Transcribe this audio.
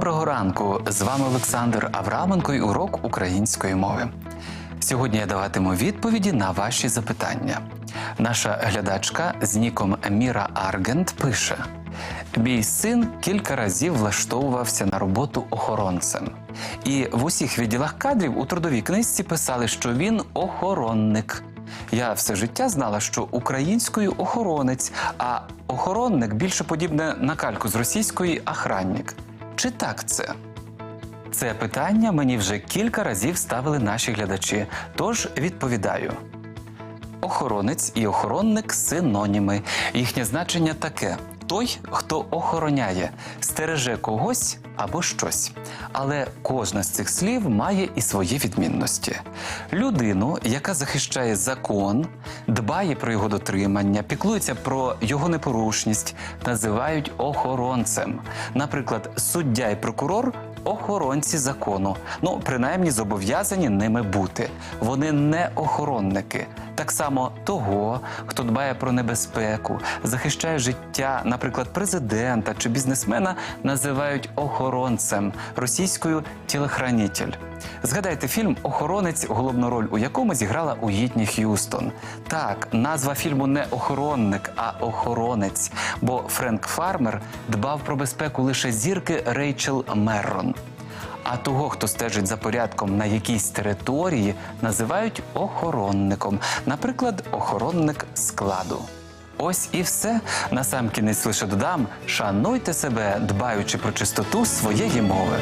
Доброго ранку! З вами Олександр Авраменко і урок української мови. Сьогодні я даватиму відповіді на ваші запитання. Наша глядачка з ніком Міра Аргент пише: Мій син кілька разів влаштовувався на роботу охоронцем. І в усіх відділах кадрів у трудовій книжці писали, що він охоронник. Я все життя знала, що українською охоронець, а охоронник більше подібне на кальку з російської охранник. Чи так це? Це питання мені вже кілька разів ставили наші глядачі, тож відповідаю. Охоронець і охоронник синоніми. Їхнє значення таке: той, хто охороняє, стереже когось або щось. Але кожне з цих слів має і свої відмінності. Людину, яка захищає закон, дбає про його дотримання, піклується про його непорушність, називають охоронцем. Наприклад, суддя і прокурор охоронці закону. Ну, принаймні зобов'язані ними бути. Вони не охоронники. Так само того, хто дбає про небезпеку, захищає життя, наприклад, президента чи бізнесмена, називають охоронцем російською тілохранитель. Згадайте фільм Охоронець, головну роль у якому зіграла Уїтні Х'юстон. Так, назва фільму не охоронник, а охоронець, бо Френк Фармер дбав про безпеку лише зірки Рейчел Меррон. А того, хто стежить за порядком на якійсь території, називають охоронником, наприклад, охоронник складу. Ось і все. Насамкінець лише додам: шануйте себе, дбаючи про чистоту своєї мови.